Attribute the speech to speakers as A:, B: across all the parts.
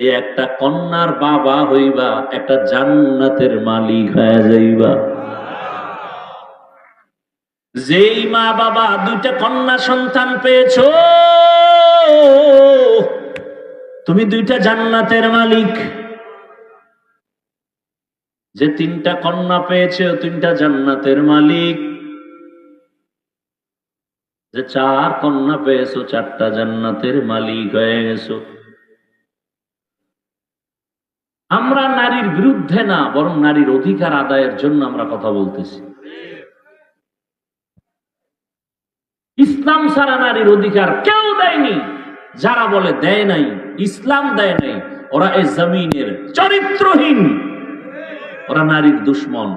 A: এই একটা কন্যার বাবা হইবা, একটা জান্নাতের মালিক হয়ে যাইবা। যেই মা বাবা দুইটা কন্যা সন্তান পেয়েছ, তুমি দুইটা জান্নাতের মালিক। যে তিনটা কন্যা পেয়েছে তিনটা জান্নাতের মালিক। যে চার কন্যা পেয়েছ, চারটা জান্নাতের মালিক হয়ে গেছো। আমরা নারীর বিরুদ্ধে না, বরং নারীর অধিকার আদায়ের জন্য আমরা কথা বলতেছি। ইসলাম সারা নারীর অধিকার কেউ দেয়নি। যারা বলে দেয় নাই, ইসলাম দেয় নাই, ওরা এ জমিনের চরিত্রহীন। ওরা নারীর দুশ্মন।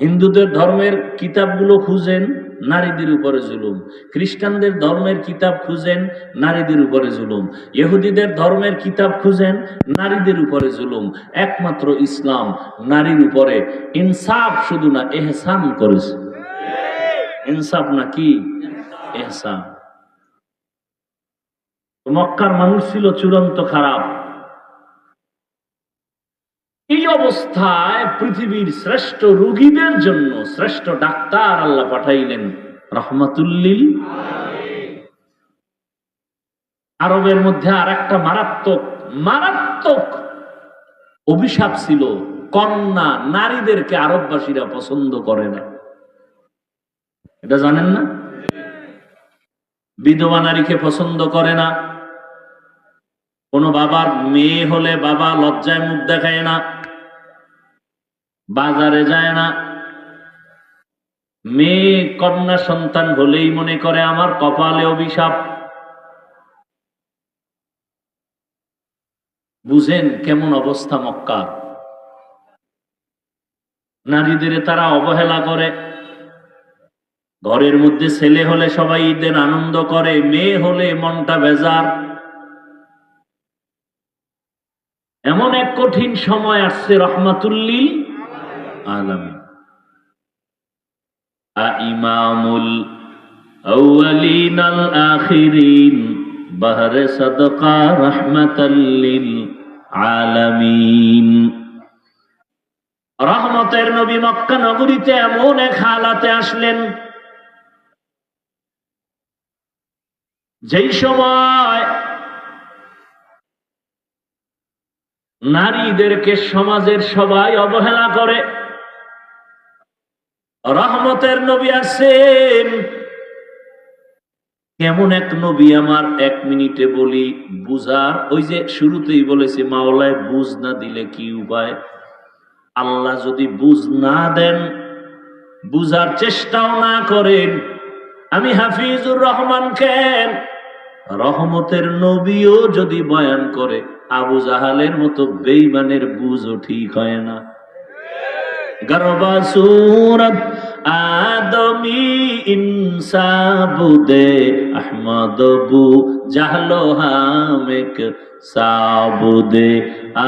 A: হিন্দুদের ধর্মের কিতাবগুলো খুঁজেন, নারীদের উপরে জুলুম। খ্রিস্টানদের ধর্মের কিতাব খুঁজেন, নারীদের উপরে জুলুম। ইহুদিদের ধর্মের কিতাব খুঁজেন, নারীদের উপরে জুলুম। একমাত্র ইসলাম, নারীর উপরে। ইনসাফ শুধু না, এহসান করেছে। ইনসাফ না কি? এহসান। মক্কার মানুষ ছিল চূড়ান্ত খারাপ। এই অবস্থায় পৃথিবীর শ্রেষ্ঠ রোগীদের জন্য শ্রেষ্ঠ ডাক্তার আল্লাহ পাঠাইলেন। রহমাতুল্লিল আরবের মধ্যে আর একটা মারাত্মক মারাত্মক অভিশাপ ছিল, কন্যা নারীদেরকে আরববাসীরা পছন্দ করে না। এটা জানেন না? বিধবা নারীকে পছন্দ করে না। কোন বাবার মেয়ে হলে বাবা লজ্জায় মুখ দেখায় না। বাজারে যায় না। মেয়ে কন্যা সন্তান হলেই মনে করে আমার কপালে অভিশাপ। বুঝেন কেমন অবস্থা মক্কা নারীদের তারা অবহেলা করে। ঘরের মধ্যে ছেলে হলে সবাই ঈদের আনন্দ করে, মেয়ে হলে মনটা বেজার। এমন এক কঠিন সময় আসছে রহমাতুল্লিল। আলমী ইমামুল আউয়ালিন আল আখিরিন, বাহরে সাদকা আলামিন। রহমতের নবী মক্কা নগরীতে এমন এক হালাতে আসলেন, যেই সময় নারীদেরকে সমাজের সবাই অবহেলা করে রহমতের নবী আসেন। কেমন এক নবী আমার এক মিনিটে বলি, বুঝার ওই যে শুরুতেই বলেছি, মাওলায় বুঝ না দিলে কি উপায়? আল্লাহ যদি বুঝ না দেন, বুঝার চেষ্টাও না করেন। আমি হাফিজুর রহমান কেন? রহমতের নবীও যদি বয়ান করে, আবু জাহালের মতো বেইমানের বুঝও ঠিক হয় না। গর্বসূরত আদমি ইনসাবুদে আহমদবু জাহলো হামেক সাবুদে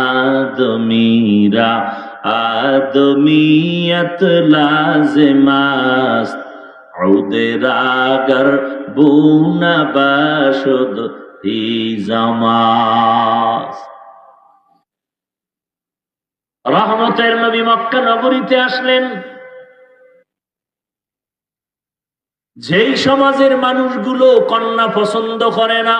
A: আদমিরা আদমিয়ত লাজমাস্ত রাগর বুনা বাসুদ হি জামাস্ত রহমতের নবী মক্কা নগরীতে আসলেন। যেই সমাজের মানুষগুলো কন্যা পছন্দ করে না,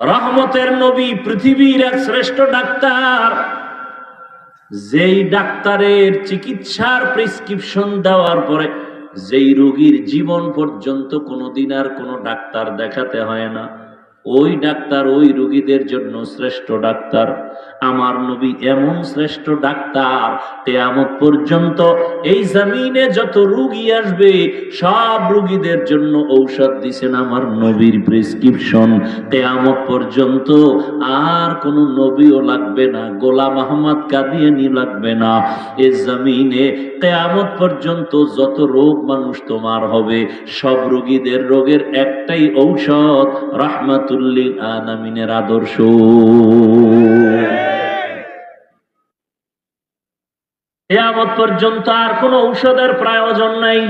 A: রহমতের নবী পৃথিবীর এক শ্রেষ্ঠ ডাক্তার, যেই ডাক্তারের চিকিৎসার প্রেসক্রিপশন দেওয়ার পরে যেই রোগীর জীবন পর্যন্ত কোনোদিন আর কোনো ডাক্তার দেখাতে হয় না। ওই ডাক্তার ওই রোগীদের জন্য শ্রেষ্ঠ ডাক্তার। আমার নবী এমন শ্রেষ্ঠ ডাক্তার তেয়ামত পর্যন্ত এই জমিনে যত রুগী আসবে, সব রুগীদের জন্য ঔষধ দিছেন আমার নবীর প্রেসক্রিপশন। তেয়ামত পর্যন্ত আর কোন নবীও লাগবে না, গোলাম আহমদ কাদিয়ানি লাগবে না। এ জমিনে তেয়ামত পর্যন্ত যত রোগ মানুষ তোমার হবে, সব রুগীদের রোগের একটাই ঔষধ রাহমাতুল্লিল আনামিনের আদর্শ। কেয়ামত পর্যন্ত আর কোন ঔষধের প্রয়োজন নাই।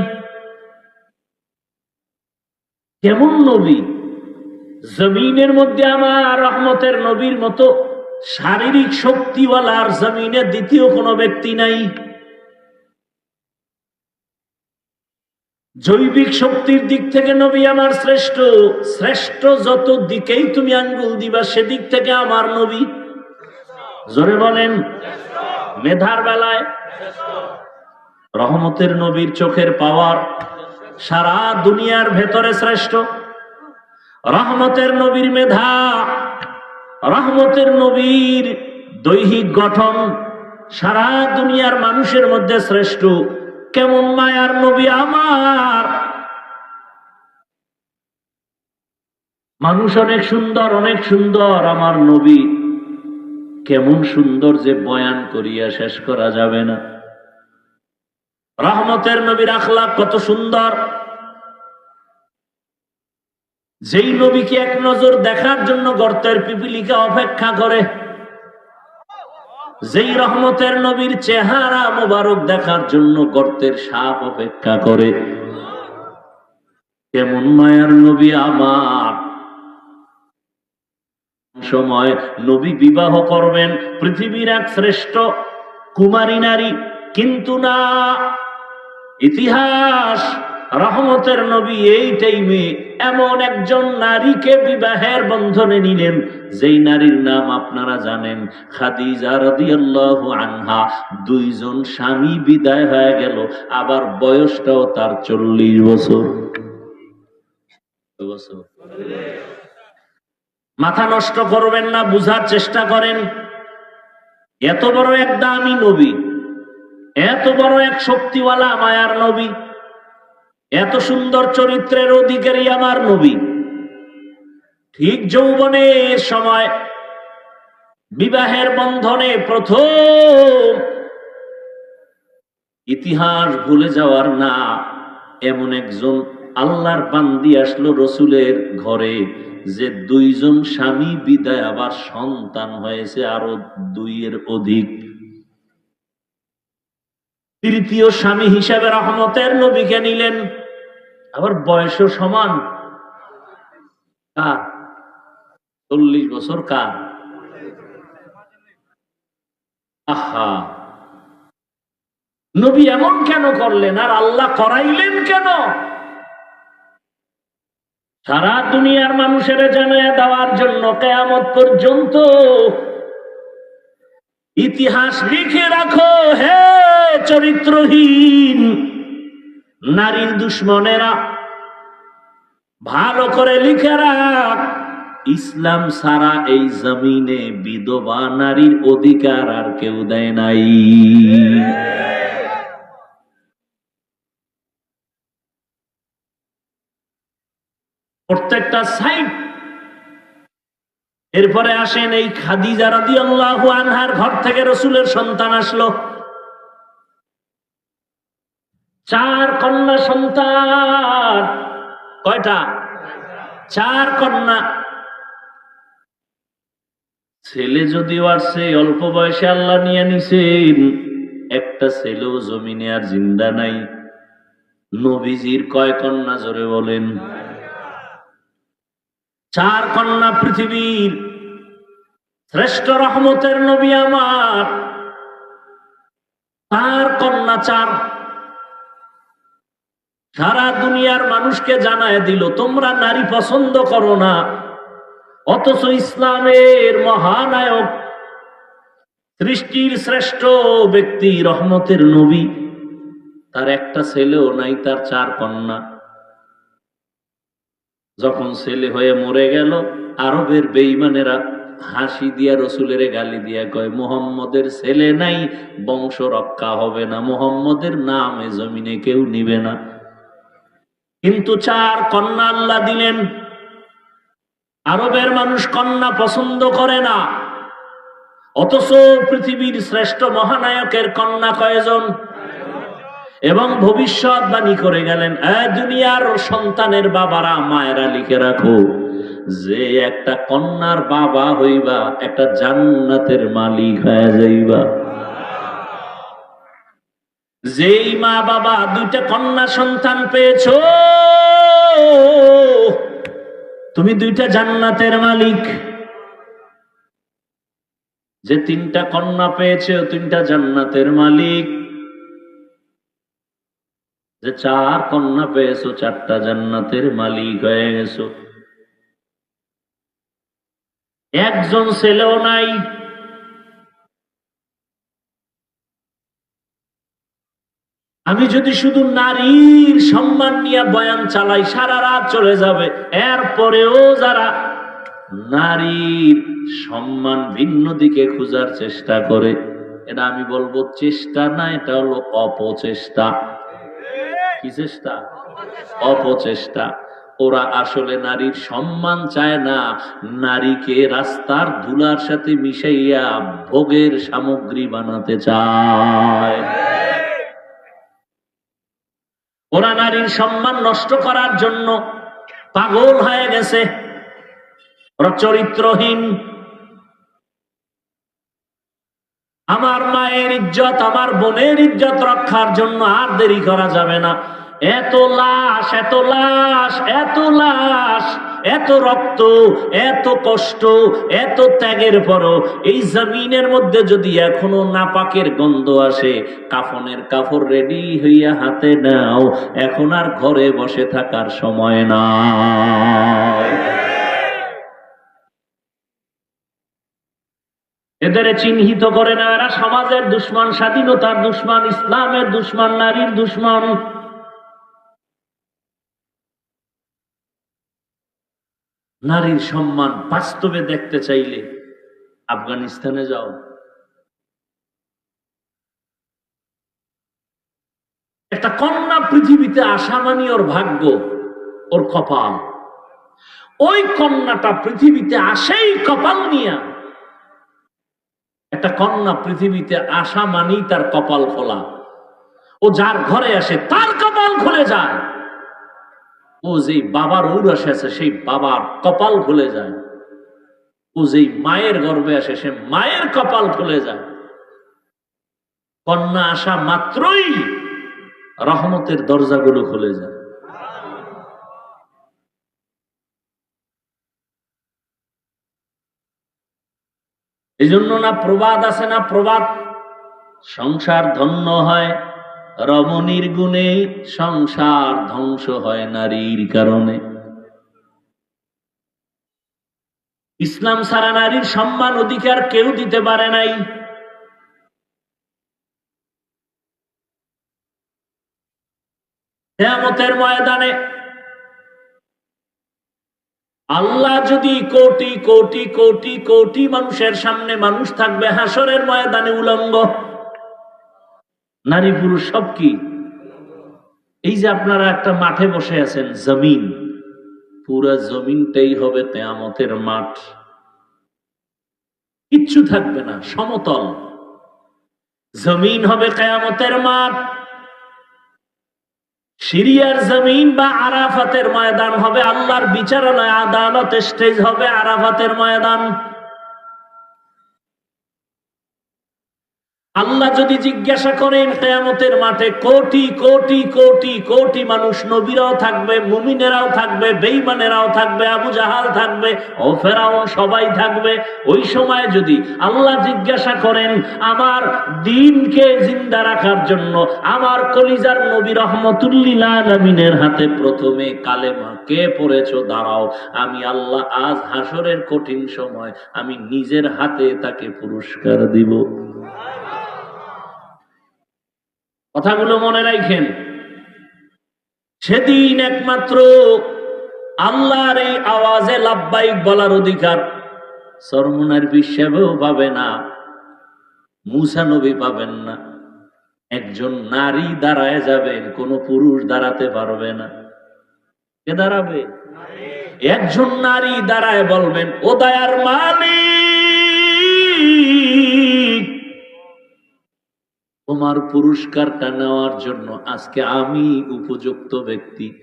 A: কেমন নবী? জমিনের মধ্যে আমার রহমতের নবীর মতো শারীরিক শক্তিওয়ালার জমিনে দ্বিতীয় কোনো ব্যক্তি নাই। জৈবিক শক্তির দিক থেকে নবী আমার শ্রেষ্ঠ। শ্রেষ্ঠ যত দিকেই তুমি আঙ্গুল দিবা, সেদিক থেকে আমার নবী। জোরে বলেন, মেধার বেলায় রহমতের নবীর চোখের পাওয়ার সারা দুনিয়ার ভেতরে শ্রেষ্ঠ। রহমতের নবীর মেধা, রহমতের নবীর দৈহিক গঠন সারা দুনিয়ার মানুষের মধ্যে শ্রেষ্ঠ। কেমন মায়ার নবী আমার? মানুষ অনেক সুন্দর অনেক সুন্দর, আমার নবী। কেমন সুন্দর যে বয়ান করিয়া শেষ করা যাবে না। রহমতের নবীর আখলাক কত সুন্দর। যেই নবীকে এক নজর দেখার জন্য গর্তের পিপিলিকা অপেক্ষা করে যেই রহমতের নবীর চেহারা মোবারক দেখার জন্য গর্তের সাপ অপেক্ষা করে। কেমন মায়ার নবী আমার। সময় নবী বিবাহ করবেন, পৃথিবীর এক শ্রেষ্ঠ কুমারী নারী, কিন্তু না, ইতিহাস রহমতের নবী এই টাইমে এমন একজন নারীকে বিবাহের বন্ধনে নিলেন, যেই নারীর নাম আপনারা জানেন আনহা। দুইজন স্বামী বিদায় হয়ে গেল, আবার বয়সটাও তার চল্লিশ বছর। বছর। মাথা নষ্ট করবেন না, বুঝার চেষ্টা করেন। এত বড় এক দামি নবী, এত বড় এক শক্তিওয়ালা মায়ার নবী। এত সুন্দর চরিত্রের অধিকারী আমার নবী। ঠিক যৌবনের সময় বিবাহের বন্ধনে প্রথম ইতিহাস ভুলে যাওয়ার না, এমন একজন আল্লাহর বান্দি আসলো রসুলের ঘরে যে দুইজন স্বামী বিদায় আবার সন্তান হয়েছে আরও দুইয়ের অধিক। তৃতীয় স্বামী হিসাবে রহমতের নবীকে নিলেন। আবার বয়সও সমান। কার? চল্লিশ বছর কার? আহা। নবী এমন কেন করলেন? আর আল্লাহ করাইলেন কেন? সারা দুনিয়ার মানুষের জানায় দেওয়ার জন্য কেয়ামত পর্যন্ত ইতিহাস লিখে রাখো, হে চরিত্রহীন। নারীর দুশ্মনেরা, ভালো করে লিখে রাখ। ইসলাম সারা এই জমিনে বিধবা নারীর অধিকার আর কেউ দেয় নাই। প্রত্যেকটা সাইড এরপরে আসেন এই খাদিজা আল্লাহ আনহার ঘর থেকে রসুলের সন্তান আসলো। চার কন্যা সন্তান। কয়টা? চার কন্যা। ছেলে যদিও আসছে, অল্প বয়সে আল্লাহ নিয়ে নিছেন। একটা ছেলেও জমিনে আর জিন্দা নাই। নবীজির কয় কন্যা জোরে বলেন? চার কন্যা পৃথিবীর শ্রেষ্ঠ রহমতের নবী আমার। তার কন্যা চার। সারা দুনিয়ার মানুষকে জানায় দিল, তোমরা নারী পছন্দ করো না। অথচ ইসলামের মহানায়ক, সৃষ্টির শ্রেষ্ঠ ব্যক্তি রহমতের নবী। তার একটা ছেলেও নাই, তার চার কন্যা। যখন ছেলে হয়ে মরে গেল, আরবের বেইমানেরা হাসি দিয়া রসুলের গালি দিয়া কয়, মোহাম্মদের ছেলে নাই, বংশ রক্ষা হবে না। মোহাম্মদের নাম জমিনে কেউ নিবে না। কিন্তু চার কন্যা আল্লাহ দিলেন। আরবের মানুষ কন্যা পছন্দ করে না। অথচ পৃথিবীর শ্রেষ্ঠ মহানায়কের কন্যা কয়জন? এবং ভবিষ্যৎবাণী করে গেলেন দুনিয়ার সন্তানের বাবারা, মায়েরা লিখে রাখো, যে একটা কন্যার বাবা হইবা, একটা জান্নাতের মালিক হয়ে যাইবা। যেই মা বাবা দুইটা কন্যা সন্তান পেয়েছ, তুমি দুইটা জান্নাতের মালিক। যে তিনটা কন্যা পেয়েছে, তিনটা জান্নাতের মালিক। যে চার কন্যা পেয়েছ, চারটা জান্নাতের মালিক হয়ে গেছো। একজন ছেলেও নাই। আমি যদি শুধু নারীর সম্মান নিয়ে বয়ান চালাই, সারা রাত চলে যাবে। এরপরেও যারা নারীর সম্মান ভিন্ন দিকে খোঁজার চেষ্টা করে, এটা আমি বলব চেষ্টা না, এটা হলো অপচেষ্টা। কি চেষ্টা? অপচেষ্টা। ওরা আসলে নারীর সম্মান চায় না। নারীকে রাস্তার ধুলার সাথে মিশাইয়া ভোগের সামগ্রী বানাতে চায়। ওরা নারীর সম্মান নষ্ট করার জন্য পাগল হয়ে গেছে। ওরা চরিত্রহীন। আমার মায়ের ইজ্জত, আমার বোনের ইজ্জত রক্ষার জন্য আর দেরি করা যাবে না। এত লাশ এত লাশ এত লাশ, এত রক্ত, এত কষ্ট, এত ত্যাগের পরও এই জমিনের মধ্যে যদি এখনও নাপাকের গন্ধ আসে, কাফনের কাপড় রেডি হইয়া হাতে নাও। এখন আর ঘরে বসে থাকার সময় না এদের চিহ্নিত করে না এরা সমাজের দুশ্মন, স্বাধীনতার দুশ্মন, ইসলামের দুশ্মন, নারীর দুশ্মন। নারীর সম্মান বাস্তবে দেখতে চাইলে আফগানিস্তানে যাও। একটা কন্যা পৃথিবীতে আসা মানে ওর ভাগ্য, ওর কপাল। ওই কন্যাটা পৃথিবীতে আসেই কপাল নিয়া একটা কন্যা পৃথিবীতে আসা মানেই তার কপাল খোলা। ও যার ঘরে আসে, তার কপাল খুলে যায়। ও যেই বাবার ঔরসে আছে, সেই বাবার কপাল খুলে যায়। ও যেই মায়ের গর্ভে আসে, সে মায়ের কপাল খুলে যায়। কন্যা আসা মাত্রই রহমতের দরজাগুলো খুলে যায়। এই জন্য না প্রবাদ আছে না প্রবাদ। সংসার ধন্য হয় রমণীর গুণে সংসার ধ্বংস হয় নারীর কারণে। ইসলাম সারা নারীর সম্মান, অধিকার কেউ দিতে পারে নাই। কেয়ামতের ময়দানে আল্লাহ যদি কোটি কোটি কোটি কোটি মানুষের সামনে মানুষ থাকবে, হাসরের ময়দানে উলঙ্গ। নারী পুরুষ সব কি? এই যে আপনারা একটা মাঠে বসে আছেন, জমিন। পুরা জমিনটাই হবে তেয়ামতের মাঠ। কিচ্ছু থাকবে না, সমতল। জমিন হবে কেয়ামতের মাঠ। সিরিয়ার জমিন বা আরাফাতের ময়দান হবে আল্লাহর বিচারালয় আদালত স্টেজ হবে আরাফাতের ময়দান। আল্লাহ যদি জিজ্ঞাসা করেন, কেয়ামতের মাঠে কোটি কোটি কোটি কোটি মানুষ নবীরাও থাকবে, মুমিনেরাও থাকবে বেইমানেরাও থাকবে, আবু জাহাল থাকবে, ও ফেরাউন সবাই থাকবে। ওই সময় যদি আল্লাহ জিজ্ঞাসা করেন, আমার দিনকে জিন্দা রাখার জন্য, আমার কলিজার নবী রহমতুল্লিল আলমিনের হাতে প্রথমে কালেমা, কে পড়েছ? দাঁড়াও, আমি আল্লাহ আজ হাসরের কঠিন সময়, আমি নিজের হাতে তাকে পুরস্কার দিব। কথাগুলো মনে রাখেন। সেদিন একমাত্র আল্লাহর এই আওয়াজে লাভবাহিক বলার অধিকার সরমনার বিশ্বেও পাবে না, মুসা নবী পাবেন না। একজন নারী দাঁড়ায় যাবেন, কোন পুরুষ দাঁড়াতে পারবে না। কে দাঁড়াবে? একজন নারী দাঁড়ায় বলবেন, ও দয়ার মালিক! তোমার পুরস্কারটা নেওয়ার জন্য আজকে আমি উপযুক্ত ব্যক্তি।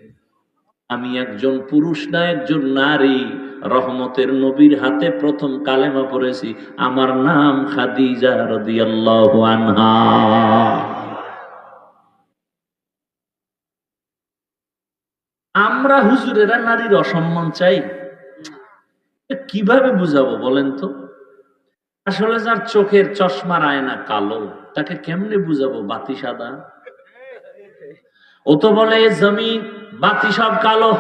A: আমি একজন পুরুষ না, একজন নারী। রহমতের নবীর হাতে প্রথম কালেমা পড়েছি। আমার নাম খাদিজা রাদিয়াল্লাহু আনহা। আমরা হুজুরেরা নারীর অসম্মান চাই। কীভাবে বুঝাবো বলেন তো? আসলে যার চোখের চশমার আয়না কালো, তাকে কেমনে বুঝাবো বাতি সাদা? ও তো বলে জমিন, বাতি সব কালো।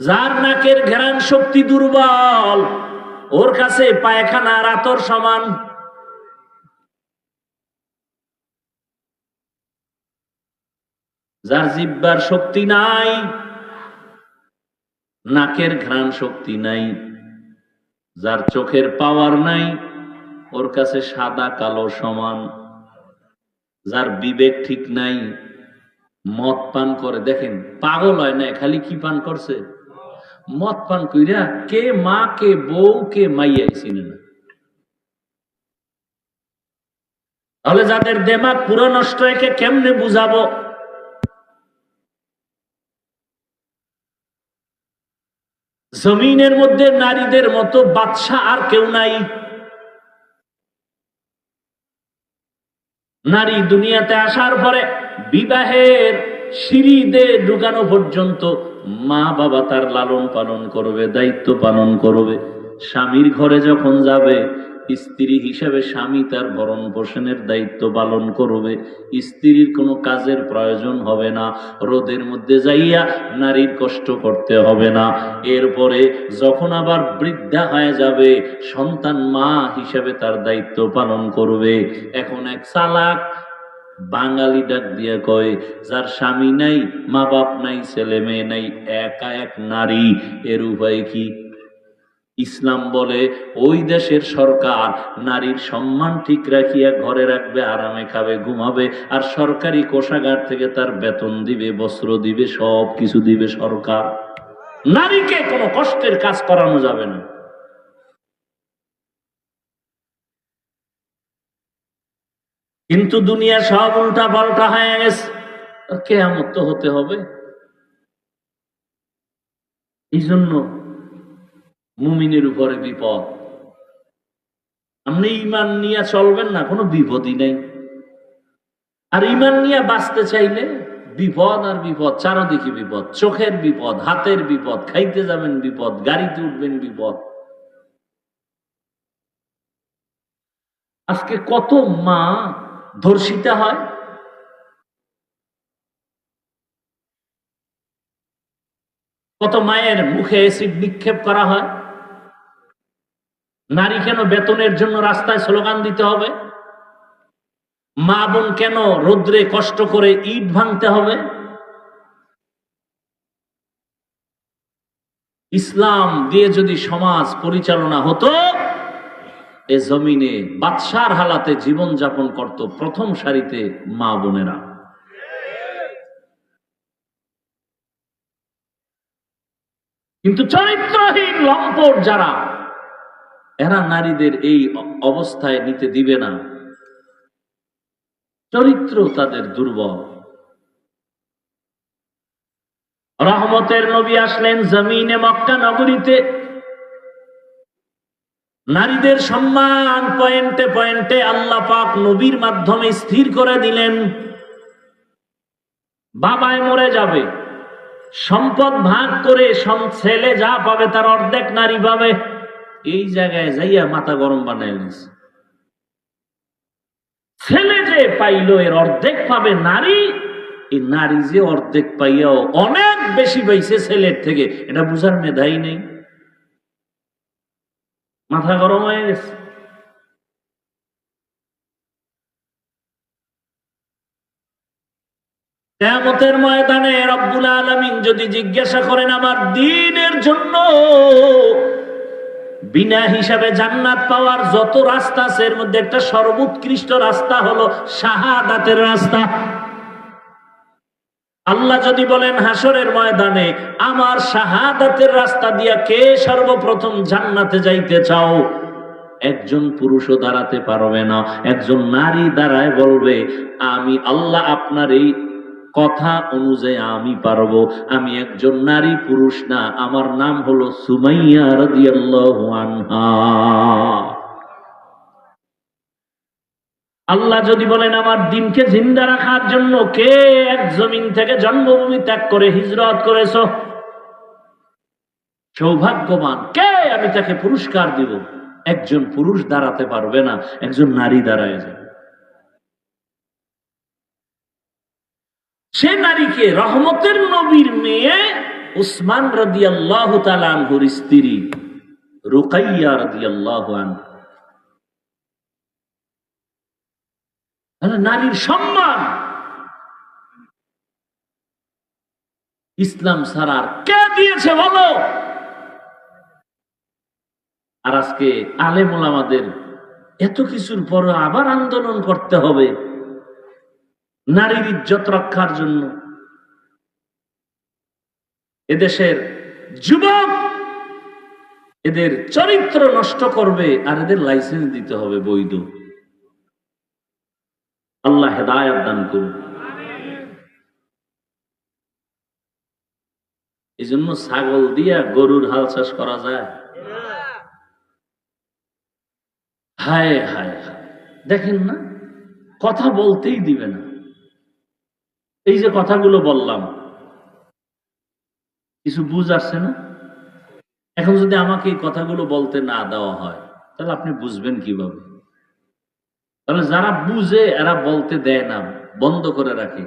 A: যার নাকের ঘেরান শক্তি দুর্বল, ওর কাছে পায়খানা রাতর সমান। যার জিব্বার শক্তি নাই নাকের ঘ্রাণ শক্তি নাই, যার চোখের পাওয়ার নাই, ওর কাছে সাদা কালো সমান, যার বিবেক ঠিক নাই, মদ পান করে। দেখেন, পাগল হয় না, খালি কি পান করছে? মদ পান কইরা কে মা, কে বউ, কে মাইয়া চিনে না। তাহলে যাদের দেমাগ পুরো নষ্ট, একে কেমনে বুঝাবো? জমিনের মধ্যে নারীদের মতো বাদশাহ আর কেউ নাই। নারী দুনিয়াতে আসার পরে বিবাহের সিঁড়িতে ঢুকানো পর্যন্ত মা বাবা তার লালন পালন করবে, দায়িত্ব পালন করবে। স্বামীর ঘরে যখন যাবে স্ত্রী হিসাবে স্বামী তার ভরণ পোষণের দায়িত্ব পালন করবে। স্ত্রীর কোনো কাজের প্রয়োজন হবে না। রোদের মধ্যে যাইয়া নারীর কষ্ট করতে হবে না। এরপরে যখন আবার বৃদ্ধা হয়ে যাবে, সন্তান মা হিসাবে তার দায়িত্ব পালন করবে। এখন এক চালাক বাঙালি ডাক দিয়া কয়, যার স্বামী নাই মা বাপ নাই ছেলে মেয়ে নাই, একা এক নারী, এর উপায় কি? ইসলাম বলে, ওই দেশের সরকার নারীর সম্মান ঠিক রাখিয়া ঘরে রাখবে, আরামে খাবে, ঘুমাবে, আর সরকারি কোষাগার থেকে তার বেতন দিবে, বস্ত্র দিবে, সব কিছু দিবে সরকার। নারীকে কোনো কষ্টের কাজ করানো যাবে না। কিন্তু দুনিয়া সব উল্টা পাল্টা হয়ে গেছে। কেয়ামত তো হতে হবে। এই জন্য মুমিনের উপরে বিপদ। আপনি ইমান নিয়ে চলবেন না, কোনো বিপদই নেই। আর ইমান নিয়ে বাঁচতে চাইলে বিপদ আর বিপদ, চারদিকে বিপদ, চোখের বিপদ, হাতের বিপদ, খাইতে যাবেন বিপদ, গাড়িতে উঠবেন বিপদ। আজকে কত মা ধর্ষিতা হয়? কত মায়ের মুখে অ্যাসিড নিক্ষেপ করা হয়? নারী কেন বেতনের জন্য রাস্তায় স্লোগান দিতে হবে? মা বোন কেন রোদ্রে কষ্ট করে ইট ভাঙতে হবে? ইসলাম দিয়ে যদি সমাজ পরিচালনা হতো, এ জমিনে বাদশার হালাতে জীবন যাপন করত প্রথম সারিতে মা বোনেরা। কিন্তু চরিত্রহীন লম্পট যারা এরা নারীদের এই অবস্থায় নিতে দিবে না। চরিত্র তাদের দুর্বল। রহমতের নবী আসলেন জমিনে মক্কা নগরীতে। নারীদের সম্মান পয়েন্টে পয়েন্টে আল্লাহ পাক নবীর মাধ্যমে স্থির করে দিলেন। বাবায় মরে যাবে। সম্পদ ভাগ করে ছেলে যা পাবে তার অর্ধেক নারী পাবে। এই জায়গায় যাইয়া মাথা গরম বানাই নিছে। ছেলে যে পাইলো, এর অর্ধেক পাবে নারী। এই নারী যে অর্ধেক পাইয়াও অনেক বেশি পাইছে ছেলের থেকে। এটা বুঝার মেধাই নেই। মাথা গরম হয়ে গেছে। কেয়ামতের ময়দানে রব্বুল আলমিন যদি জিজ্ঞাসা করেন, আমার দিনের জন্য বিনা হিসাবে জান্নাত পাওয়ার যত রাস্তা আছে, এর মধ্যে একটা সর্বোৎকৃষ্ট রাস্তা হলো শাহাদাতের রাস্তা। আল্লাহ যদি বলেন হাসরের ময়দানে, আমার শাহাদাতের রাস্তা দিয়া কে সর্বপ্রথম জান্নাতে যাইতে চাও? একজন পুরুষও দাঁড়াতে পারবে না, একজন নারী দাঁড়ায় বলবে, আমি আল্লাহ আপনার এই কথা অনুযায়ী আমি পারব। আমি একজন নারী পুরুষ না। আমার নাম হলো সুমাইয়া রাদিয়াল্লাহু আনহা। আল্লাহ যদি বলেন, আমার দিনকে জিন্দা রাখার জন্য কে এক জমিন থেকে জন্মভূমি ত্যাগ করে হিজরত করেছ? সৌভাগ্যবান। কে? আমি তাকে পুরস্কার দিব। একজন পুরুষ দাঁড়াতে পারবে না, একজন নারী দাঁড়ায় যাবে। সে নারীকে রহমতের নবীর মেয়ে উসমান রদি আল্লাহ তালানহুর স্ত্রী রুকাইয়া রদি আল্লাহ নারীর সম্মান। ইসলাম সারার কে দিয়েছে বলো? আর আজকে আলেমুল আমাদের এত কিছুর পর আবার আন্দোলন করতে হবে। নারীর ইজ্জত রক্ষার জন্য এদেশের যুবক এদের চরিত্র নষ্ট করবে আর এদের লাইসেন্স দিতে হবে বৈধ। আল্লাহ হেদায়ত দান করুন। এই জন্য ছাগল দিয়া গরুর হাল চাষ করা যায়। হায় হায় হায়। দেখেন না, কথা বলতেই দিবে না। এই যে কথাগুলো বললাম, কিছু বুঝ আসছে না? এখন যদি আমাকে এই কথাগুলো বলতে না দেওয়া হয়, তাহলে আপনি বুঝবেন কীভাবে? তাহলে যারা বুঝে, এরা বলতে দেয় না, বন্ধ করে রাখে।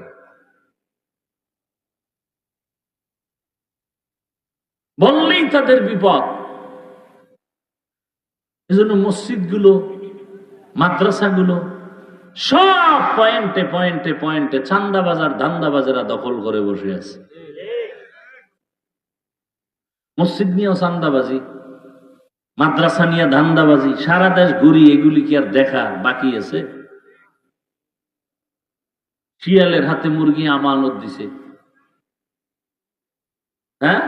A: বললেই তাদের বিপদ। এজন্য মসজিদগুলো, মাদ্রাসাগুলো সব পয়েন্টে পয়েন্টে পয়েন্টে চান্দা বাজার ধান্দা বাজারা দখল করে বসে আছে। মসজিদ নিয়েও চান্দাবাজি, মাদ্রাসা নিয়ে ধান্দাবাজি, সারা দেশ ঘুরি এগুলি কি আর দেখা বাকি আছে? শিয়ালের হাতে মুরগি আমানত দিছে। হ্যাঁ?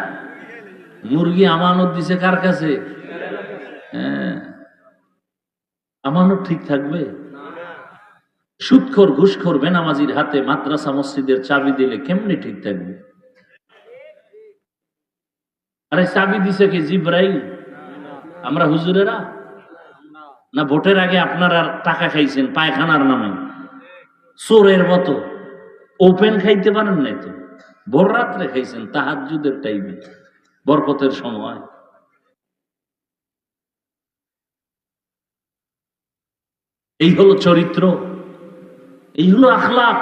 A: মুরগি আমানত দিছে কার কাছে? হ্যাঁ। আমানত ঠিক থাকবে? সুৎখর, ঘুষখোর, বেনামাজির হাতে মাদ্রাসা মসজিদের চাবি দিলে কেমনি ঠিক থাকবে? আরে চাবি দিছে কি জিব্রাইল? আমরা হুজুরেরা? না, ভোটের আগে আপনারা টাকা খাইছেন পায়খানার নামে। চোরের মতো। ওপেন খাইতে পারেন নাই তো? ভোর রাত্রে খাইছেন তাহাজুদের টাইমে বরকতের সময়। এই হলো চরিত্র। এই হলো আখলাপ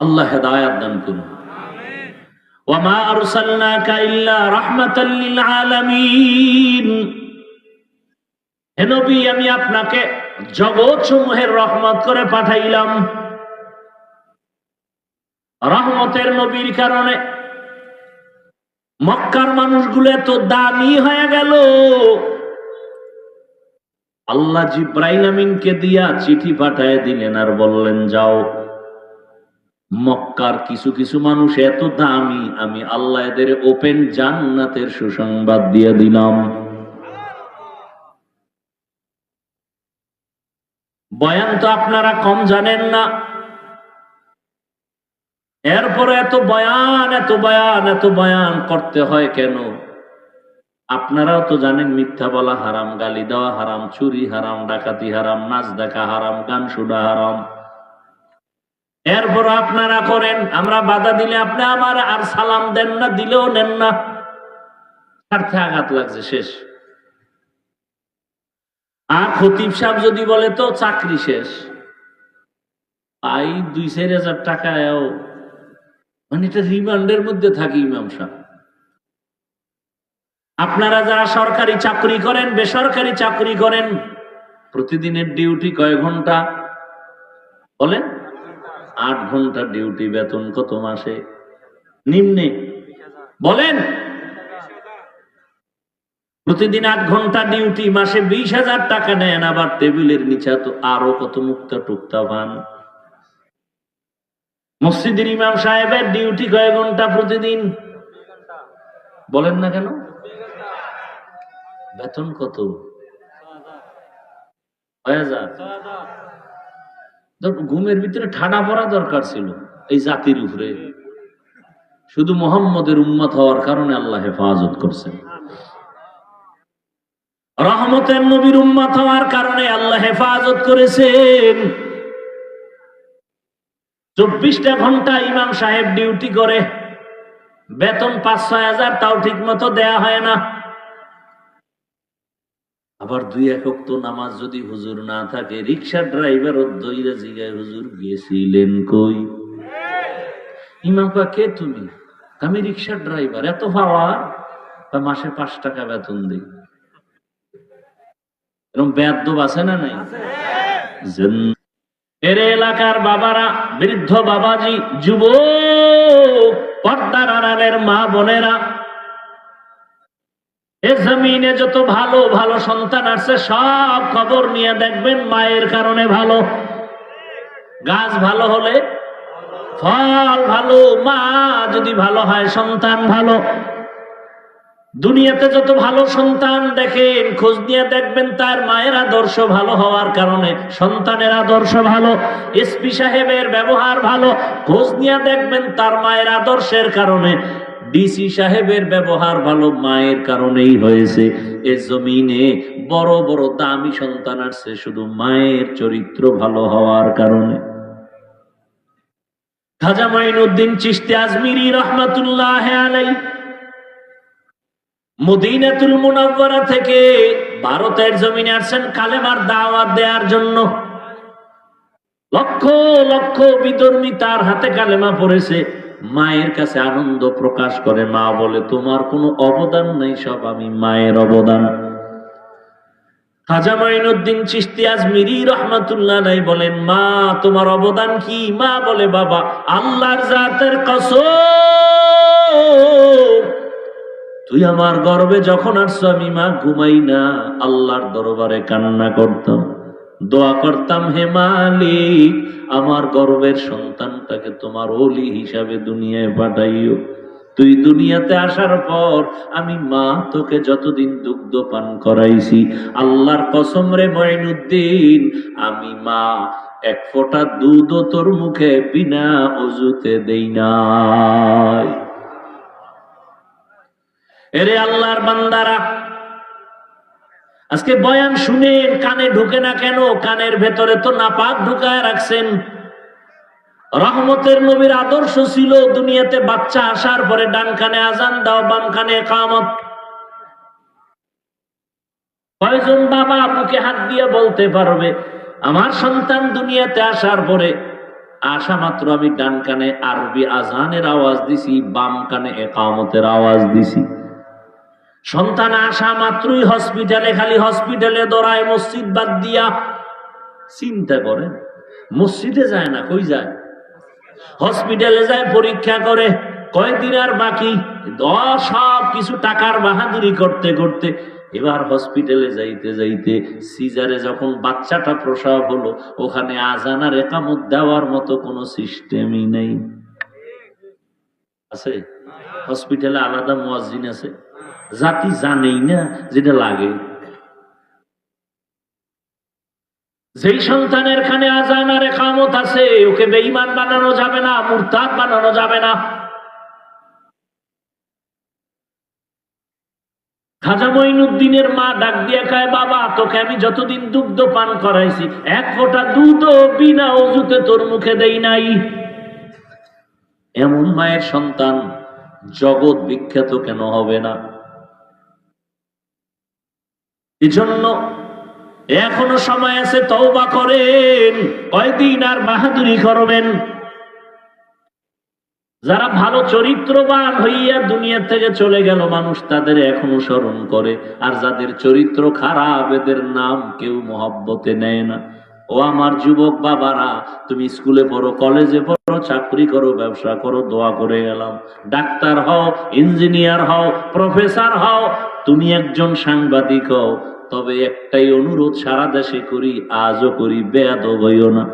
A: আল্লাহ হেদায়াত দান করুন। ওয়ামা আরসালনাকা ইল্লা রাহমাতাল লিল আলামিন। হে নবী আমি আপনাকে জগৎ সমূহের রহমত করে পাঠাইলাম। রহমতের নবীর কারণে মক্কার মানুষগুলো এত দামি হয়ে গেল। আল্লাহ জিব্রাইল আমিনকে দিয়া চিঠি পাঠায় দিলেন আর বললেন, যাও। মক্কার কিছু কিছু মানুষ, এত দামি, আমি আল্লাহ এদের ওপেন জান্নাতের সুসংবাদ দিয়ে দিলাম। বয়ান তো আপনারা কম জানেন না। এরপরে এত বয়ান এত বয়ান এত বয়ান করতে হয় কেন? আপনারাও তো জানেন মিথ্যা বলা হারাম, গালি দেওয়া হারাম, চুরি হারাম, ডাকাতি হারাম, নাচ দেখা হারাম, গান শোনা হারাম। এরপর আপনারা করেন, আমরা বাধা দিলে আপনি আমার আর সালাম দেন না, দিলেও নেন না। স্বার্থে আঘাত লাগছে, শেষ। আর খতিব সাহেব যদি বলে, তো চাকরি শেষ। আই দুই চার হাজার টাকায়ও মানে এটা রিমান্ডের মধ্যে থাকি ইমাম সাহেব। আপনারা যারা সরকারি চাকরি করেন, বেসরকারি চাকরি করেন, প্রতিদিনের ডিউটি কয় ঘণ্টা? বলেন। আট ঘণ্টা ডিউটি বেতন কত মাসে? নিম্নে। বলেন। প্রতিদিন আট ঘণ্টা ডিউটি, মাসে বিশ হাজার টাকা নেন, আবার টেবিলের নিচে তো আরও কত মুক্তা টুকতা পান। মসজিদের ইমাম সাহেবের ডিউটি কয় ঘণ্টা প্রতিদিন? বলেন না কেন? বেতন কত? ঘুমের ভিতরে ঠাডা পড়া দরকার ছিল এই জাতির উপরে। শুধু মোহাম্মদের উম্মত হওয়ার কারণে আল্লাহ হেফাজত করছেন। রহমতের নবীর উম্মত হওয়ার কারণে আল্লাহ হেফাজত করেছেন। চব্বিশটা ঘণ্টা ইমাম সাহেব ডিউটি করে। বেতন পাঁচ ছয় হাজার, তাও ঠিক মতো দেয়া হয় না। আবার দুই একক তো নামাজ যদি হুজুর না থাকে রিক্সা ড্রাইভার দইরা জিগায় হুজুর গেছিলেন কই? ইমাম কয়, কে তুমি? আমি রিক্সার ড্রাইভার এত পাওয়ার? বা মাসে পাঁচ টাকা বেতন দিই। এরকম বেদ্য আছে না নাই? এর এলাকার বাবারা বৃদ্ধ বাবাজি যুবক পর্দার আড়ালের মা বোনেরা এ জমিনে যত ভালো ভালো সন্তান আছে, সব খবর নিয়ে দেখবেন মায়ের কারণে ভালো। গাছ ভালো হলে ফল ভালো, মা যদি ভালো হয়, সন্তান ভালো। দুনিয়াতে যত ভালো সন্তান দেখেন, খোঁজ নিয়ে দেখবেন তার মায়ের আদর্শ ভালো হওয়ার কারণে, সন্তানের আদর্শ ভালো, এসপি সাহেবের ব্যবহার ভালো, খোঁজ নিয়ে দেখবেন তার মায়ের আদর্শের কারণে। ডিসি সাহেবের ব্যবহার ভালো মায়ের কারণেই হয়েছে। এ জমিনে বড় বড় দামি সন্তান আসছে, শুধু মায়ের চরিত্র ভালো হওয়ার কারণে। খাজা মাইনুদ্দিন চিশতি আজমিরি আলাই মদিনাতুল থেকে ভারতের জমিনে আসছেন কালেমার দাওয়াত দেওয়ার জন্য। লক্ষ লক্ষ বিতর্মী তার হাতে কালেমা পড়েছে। মায়ের কাছে আনন্দ প্রকাশ করে মা বলে, তোমার কোনো অবদান নেই সব আমি মায়ের অবদান। খাজা মাইনুদ্দিন চিস্তি আজমিরি রহমাতুল্লাহ নাই বলেন, মা, তোমার অবদান কি? মা বলে, বাবা, আল্লাহর জাতের কসম। তুই আমার গর্বে যখন আসছো আমি মা ঘুমাই না, আল্লাহর দরবারে কান্না করতাম। দোয়া করতাম, হে মালিক, আমার গর্বের সন্তানটাকে তোমার ওলি হিসাবে দুনিয়ায় পাঠাইও। তুই দুনিয়াতে আসার পর আমি মা তোকে যতদিন দুগ্ধ পান করাইছি, আল্লাহর কসম রে মঈনুদ্দিন, আমি মা এক ফোঁটা দুধও তোর মুখে বিনা অজুতে দেই নাই। এরে আল্লাহর বান্দারা আজকে বয়ান শুনেন, কানে ঢুকে না কেন? কানের ভেতরে তো নাপাক ঢুকায় রাখছেন। রহমতের নবীর আদর্শ ছিল দুনিয়াতে বাচ্চা আসার পরে ডান কানে আজান দাও, বাম কানে কামত কয়জন বাবা মুখে হাত দিয়ে বলতে পারবে, আমার সন্তান দুনিয়াতে আসার পরে আসা মাত্র আমি ডান কানে আরবি আজানের আওয়াজ দিছি, বাম কানে একামতের আওয়াজ দিছি। সন্তান আসা মাত্রই হসপিটালে, খালি হসপিটালে দৌড়ায়, মসজিদ বাদ দিয়া। চিন্তা করে, মসজিদে যায় না, কই যায়? হসপিটালে যায়, পরীক্ষা করে কয়েকদিন আর বাকি? সব কিছু টাকার বাহাদুরি করতে করতে, এবার হসপিটালে যাইতে যাইতে সিজারে যখন বাচ্চাটা প্রসব হলো, ওখানে আজানার একামত দেওয়ার মতো কোনো সিস্টেমই নেই। আছে? হসপিটালে আলাদা মুয়াজ্জিন আছে। জাতি জানেই না যেটা লাগে যেই সন্তানের খানে আজান আর একামত আছে, ওকে বেঈমান বানানো যাবে না, মুরতাদ বানানো যাবে না। খাজা মঈনুদ্দিনের মা ডাক দিয়ে খায় বাবা, তোকে আমি যতদিন দুগ্ধ পান করাইছি, এক ফোঁটা দুধ বিনা অজুতে তোর মুখে দেই নাই। এমন মায়ের সন্তান জগৎ বিখ্যাত কেন হবে না? এজন্য এখনও সময় আছে তওবা করেন, কয়দিন আর বাহাদুরি করবেন। যারা ভালো চরিত্রবান হইয়া দুনিয়া থেকে চলে গেল, মানুষ তাদের এখনও স্মরণ করে। আর যাদের চরিত্র খারাপ, এদের নাম কেউ মহব্বতে নেয় না। ও আমার যুবক বাবারা, তুমি স্কুলে পড়ো, কলেজে পড়ো, চাকরি করো, ব্যবসা করো, দোয়া করে গেলাম। ডাক্তার হও, ইঞ্জিনিয়ার হও, প্রফেসর হও, তুমি একজন সাংবাদিক হও। তবে একটাই অনুরোধ সারা দেশে করি আজও করি বেয়াদ হইও না।